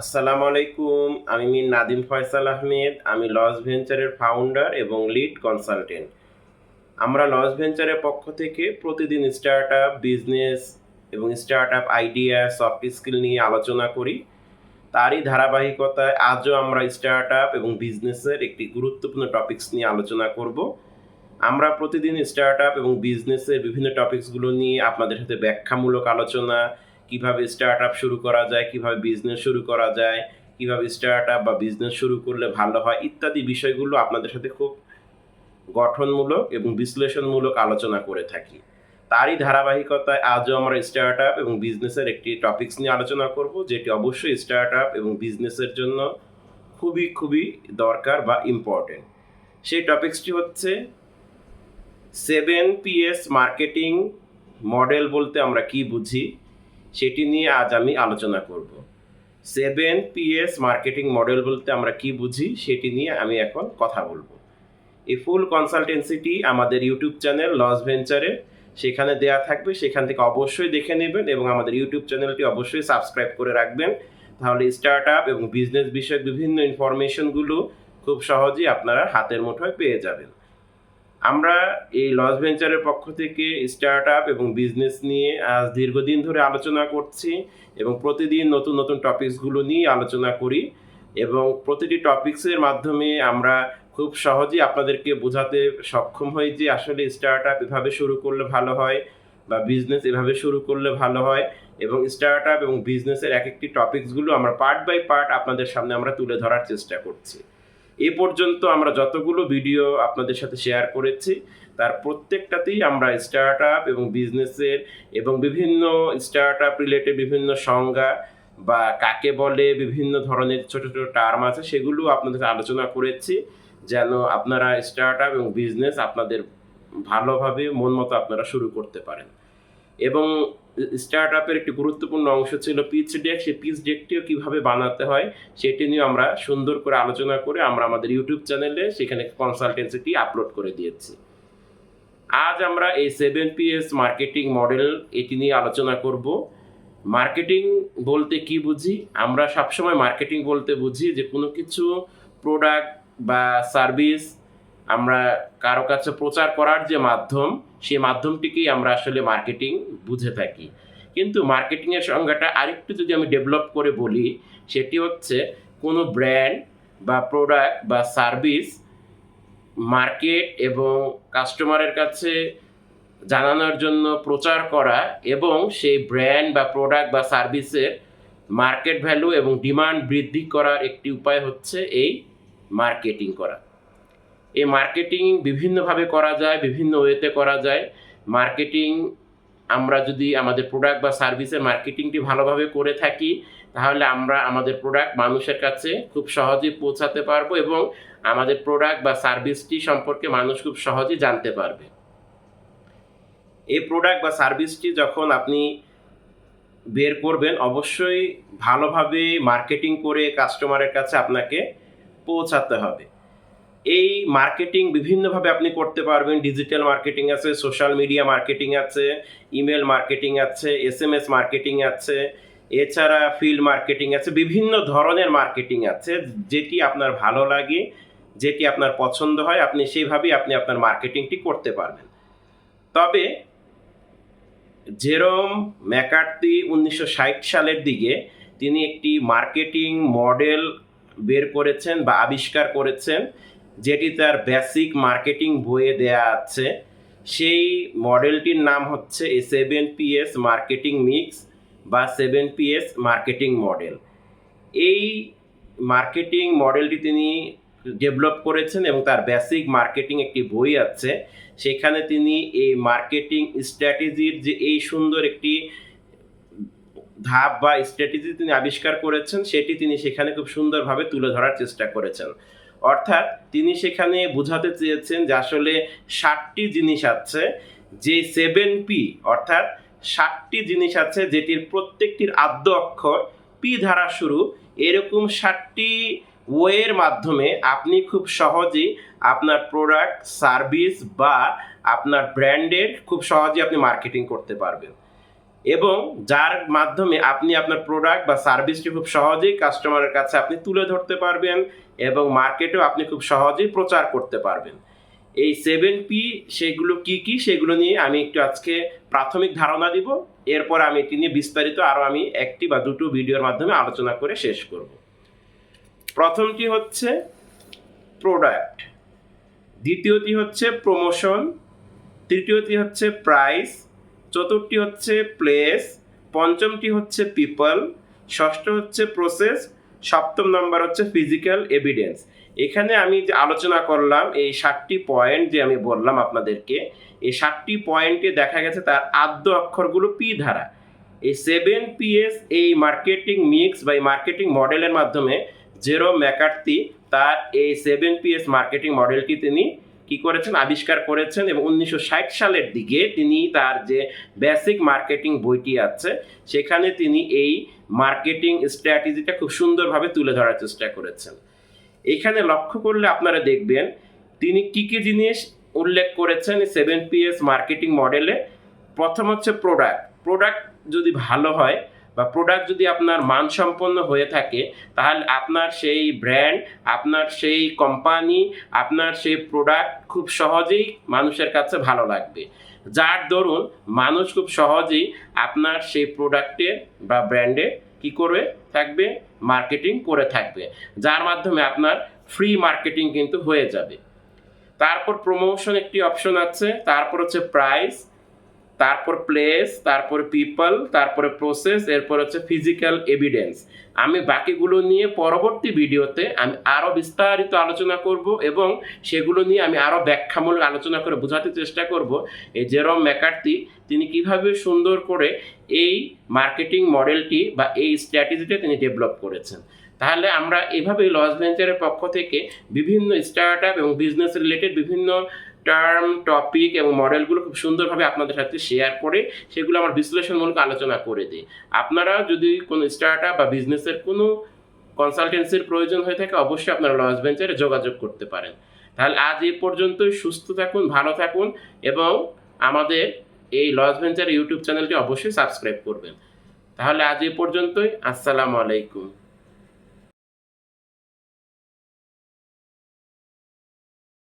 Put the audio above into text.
আসসালামু আলাইকুম আমি মির নাদিম ফয়সাল আহমেদ, আমি লস ভেঞ্চারের ফাউন্ডার এবং লিড কনসালটেন্ট আমরা লস ভেঞ্চারের পক্ষ থেকে প্রতিদিন স্টার্ট আপ বিজনেস এবং startup idea soft skill নিয়ে আলোচনা করি। তারই ধারাবাহিকতায় আজও আমরা স্টার্ট আপ এবং বিজনেসের একটি গুরুত্বপূর্ণ টপিকস নিয়ে আলোচনা করব। আমরা প্রতিদিন স্টার্ট আপ এবং বিজনেসের বিভিন্ন টপিকসগুলো নিয়ে আপনাদের সাথে ব্যাখ্যামূলক আলোচনা কীভাবে স্টার্ট আপ শুরু করা যায়, কীভাবে বিজনেস শুরু করা যায়, কীভাবে স্টার্ট আপ বা বিজনেস শুরু করলে ভালো হয়, ইত্যাদি বিষয়গুলো আপনাদের সাথে খুব গঠনমূলক এবং বিশ্লেষণমূলক আলোচনা করে থাকি। তারই ধারাবাহিকতায় আজও আমরা স্টার্ট আপ এবং বিজনেসের একটি টপিকস নিয়ে আলোচনা করব, যেটি অবশ্যই স্টার্ট আপ এবং বিজনেসের জন্য খুবই খুবই দরকার বা ইম্পর্টেন্ট সেই টপিকসটি হচ্ছে সেভেন পিএস মার্কেটিং মডেল বলতে আমরা কি বুঝি? সেটি নিয়ে আজ আমি আলোচনা করব। সেভেন পিএস মার্কেটিং মডেল বলতে আমরা কি বুঝি সেটি নিয়ে আমি এখন কথা বলব। এই ফুল কনসালটেন্সিটি আমাদের ইউটিউব চ্যানেল লস ভেঞ্চারে। সেখানে দেয়া থাকবে, সেখান থেকে অবশ্যই দেখে নেবেন এবং আমাদের ইউটিউব চ্যানেলটি অবশ্যই সাবস্ক্রাইব করে রাখবেন। তাহলে স্টার্ট আপ এবং বিজনেস বিষয়ক বিভিন্ন ইনফরমেশনগুলো খুব সহজেই আপনারা হাতের মুঠোয় পেয়ে যাবেন। আমরা এই লস ভেঞ্চারের পক্ষ থেকে স্টার্ট আপ এবং বিজনেস নিয়ে আজ দীর্ঘদিন ধরে আলোচনা করছি এবং প্রতিদিন নতুন নতুন টপিকসগুলো নিয়ে আলোচনা করি এবং প্রতিটি টপিকসের মাধ্যমে আমরা খুব সহজেই আপনাদেরকে বোঝাতে সক্ষম হই যে আসলে স্টার্ট আপ এভাবে শুরু করলে ভালো হয় বা বিজনেস এভাবে শুরু করলে ভালো হয় এবং স্টার্ট আপ এবং বিজনেসের এক একটি টপিকসগুলো আমরা পার্ট বাই পার্ট আপনাদের সামনে আমরা তুলে ধরার চেষ্টা করছি। এ পর্যন্ত আমরা যতগুলো ভিডিও আপনাদের সাথে শেয়ার করেছি, তার প্রত্যেকটাতেই আমরা স্টার্ট আপ এবং বিজনেসের এবং বিভিন্ন স্টার্ট আপ রিলেটেড বিভিন্ন সংজ্ঞা বা কাকে বলে বিভিন্ন ধরনের ছোট ছোট টার্ম আছে, সেগুলো আপনাদের আলোচনা করেছি, যেন আপনারা স্টার্ট আপ এবং বিজনেস আপনাদের ভালোভাবে মন মতো আপনারা শুরু করতে পারেন। এবং স্টার্ট আপের একটি গুরুত্বপূর্ণ অংশ ছিল পিচ ডেক সেই পিচ ডেকটিও কীভাবে বানাতে হয় সেটি নিয়ে আমরা সুন্দর করে আলোচনা করে আমরা আমাদের ইউটিউব চ্যানেলে সেখানে কনসালটেন্সিটি আপলোড করে দিয়েছি। আজ আমরা এই সেভেন পিএস মার্কেটিং মডেল এটি নিয়ে আলোচনা করব। মার্কেটিং বলতে কি বুঝি? আমরা সবসময় মার্কেটিং বলতে বুঝি যে কোনো কিছু প্রোডাক্ট বা সার্ভিস আমরা কারও কাছে প্রচার করার যে মাধ্যম, সেই মাধ্যমটিকেই আমরা আসলে মার্কেটিং বুঝে থাকি। কিন্তু মার্কেটিংয়ের সংজ্ঞাটা আরেকটু যদি আমি ডেভেলপ করে বলি, সেটি হচ্ছে কোনো ব্র্যান্ড বা প্রোডাক্ট বা সার্ভিস মার্কেট এবং কাস্টমারের কাছে জানানোর জন্য প্রচার করা এবং সেই ব্র্যান্ড বা প্রোডাক্ট বা সার্ভিসের মার্কেট ভ্যালু এবং ডিমান্ড বৃদ্ধি করার একটি উপায় হচ্ছে এই মার্কেটিং করা। এই মার্কেটিং বিভিন্নভাবে করা যায়, বিভিন্ন ওয়েতে করা যায়। মার্কেটিং আমরা যদি আমাদের প্রোডাক্ট বা সার্ভিসের মার্কেটিংটি ভালোভাবে করে থাকি, তাহলে আমরা আমাদের প্রোডাক্ট মানুষের কাছে খুব সহজেই পৌঁছাতে পারব এবং আমাদের প্রোডাক্ট বা সার্ভিসটি সম্পর্কে মানুষ খুব সহজেই জানতে পারবে। এই প্রোডাক্ট বা সার্ভিসটি যখন আপনি বের করবেন, অবশ্যই ভালোভাবে মার্কেটিং করে কাস্টমারের কাছে আপনাকে পৌঁছাতে হবে। এই মার্কেটিং বিভিন্নভাবে আপনি করতে পারবেন। ডিজিটাল মার্কেটিং আছে সোশ্যাল মিডিয়া মার্কেটিং আছে ইমেল মার্কেটিং আছে এস এম এস মার্কেটিং আছে, এছাড়া ফিল্ড মার্কেটিং আছে, বিভিন্ন ধরনের মার্কেটিং আছে, যেটি আপনার ভালো লাগে, যেটি আপনার পছন্দ হয়, আপনি সেইভাবেই আপনি আপনার মার্কেটিংটি করতে পারবেন। তবে জেরোম ম্যাকার্তি উনিশশো ষাট সালের দিকে তিনি একটি মার্কেটিং মডেল বের করেছেন বা আবিষ্কার করেছেন যেটি তার বেসিক মার্কেটিং বইয়ে দেয়া আছে, সেই মডেলটির নাম হচ্ছে সেভেন পিএস মার্কেটিং মিক্স বা সেভেন পিএস মার্কেটিং মডেল এই মার্কেটিং মডেলটি তিনি ডেভেলপ করেছেন এবং তার বেসিক মার্কেটিং একটি বই আছে। সেখানে তিনি এই মার্কেটিং স্ট্র্যাটেজির যে এই সুন্দর একটি ধাপ বা স্ট্র্যাটেজি তিনি আবিষ্কার করেছেন, সেটি তিনি সেখানে খুব সুন্দরভাবে তুলে ধরার চেষ্টা করেছেন। অর্থাৎ তিনি সেখানে বোঝাতে চেয়েছেন যে আসলে ষাটটি জিনিস আছে, যে সেভেন পি অর্থাৎ ষাটটি জিনিস আছে যেটির প্রত্যেকটির আদ্য অক্ষর পি ধারা শুরু। এরকম ষাটটি ওয়ের মাধ্যমে আপনি খুব সহজেই আপনার প্রোডাক্ট সার্ভিস বা আপনার ব্র্যান্ডের খুব সহজেই আপনি মার্কেটিং করতে পারবেন। এবং যার মাধ্যমে আপনি আপনার প্রোডাক্ট বা সার্ভিসটি খুব সহজেই কাস্টমারের কাছে আপনি তুলে ধরতে পারবেন এবং মার্কেটেও আপনি খুব সহজেই প্রচার করতে পারবেন। এই সেভেন পি সেগুলো কি কি? সেগুলো নিয়ে আমি একটু আজকে প্রাথমিক ধারণা দিব। এরপর আমি এটি নিয়ে বিস্তারিত আরও আমি একটি বা দুটো ভিডিওর মাধ্যমে আলোচনা করে শেষ করব। প্রথমটি হচ্ছে প্রোডাক্ট দ্বিতীয়টি হচ্ছে প্রমোশন তৃতীয়টি হচ্ছে প্রাইস চতুর্থটি হচ্ছে প্লেস পঞ্চমটি হচ্ছে পিপল ষষ্ঠ হচ্ছে প্রসেস সপ্তম নম্বর হচ্ছে ফিজিক্যাল এভিডেন্স এখানে আমি যে আলোচনা করলাম, এই ষাটটি পয়েন্ট যে আমি বললাম আপনাদেরকে, এই ষাটটি পয়েন্টে দেখা গেছে তার আদ্য অক্ষরগুলো পি ধারা। এই সেভেন পিএস এই মার্কেটিং মিক্স বা এই মার্কেটিং মডেলের মাধ্যমে জেরো ম্যাকার্তি তার এই সেভেন পিএস মার্কেটিং মডেলটি তিনি কি করেছেন? আবিষ্কার করেছেন এবং উনিশশো ষাট সালের দিকে তিনি তার যে বেসিক মার্কেটিং বইটি আছে, সেখানে তিনি এই মার্কেটিং স্ট্র্যাটেজিটা খুব সুন্দরভাবে তুলে ধরার চেষ্টা করেছেন। এখানে লক্ষ্য করলে আপনারা দেখবেন, তিনি কি কি জিনিস উল্লেখ করেছেন সেভেন পিএস মার্কেটিং মডেলে প্রথম হচ্ছে প্রোডাক্ট প্রোডাক্ট যদি ভালো হয় বা প্রোডাক্ট যদি আপনার মানসম্পন্ন হয়ে থাকে, তাহলে আপনার সেই ব্র্যান্ড আপনার সেই কোম্পানি আপনার সেই প্রোডাক্ট খুব সহজেই মানুষের কাছে ভালো লাগবে। যার দরুন মানুষ খুব সহজেই আপনার সেই প্রোডাক্টের বা ব্র্যান্ডে কি করে থাকবে? মার্কেটিং করে থাকবে। যার মাধ্যমে আপনার ফ্রি মার্কেটিং কিন্তু হয়ে যাবে। তারপর প্রমোশন একটি অপশন আছে, তারপর হচ্ছে প্রাইস তারপর প্লেস তারপর পিপল তারপরে প্রসেস এরপর হচ্ছে ফিজিক্যাল এভিডেন্স আমি বাকিগুলো নিয়ে পরবর্তী ভিডিওতে আমি আরও বিস্তারিত আলোচনা করব এবং সেগুলো নিয়ে আমি আরও ব্যাখ্যামূলক আলোচনা করে বোঝাতে চেষ্টা করব। এই জেরম ম্যাকার্তি তিনি কীভাবে সুন্দর করে এই মার্কেটিং মডেলটি বা এই স্ট্র্যাটেজিটা তিনি ডেভেলপ করেছেন। তাহলে আমরা এভাবেই লস ভেঞ্চারের পক্ষ থেকে বিভিন্ন স্টার্ট আপ এবং বিজনেস রিলেটেড বিভিন্ন টার্ম টপিক এবং মডেলগুলো খুব সুন্দরভাবে আপনাদের সাথে শেয়ার করে সেগুলো আমার বিশ্লেষণমূলক আলোচনা করে দিই। আপনারা যদি কোনো স্টার্ট আপ বা বিজনেসের কোনো কনসালটেন্সির প্রয়োজন হয়ে থাকে, অবশ্যই আপনারা লস ভেঞ্চারে যোগাযোগ করতে পারেন। তাহলে আজ এ পর্যন্তই, সুস্থ থাকুন, ভালো থাকুন এবং আমাদের এই লস ভেঞ্চার ইউটিউব চ্যানেলটি অবশ্যই সাবস্ক্রাইব করবেন। তাহলে আজ এ পর্যন্তই, আসসালামু আলাইকুম।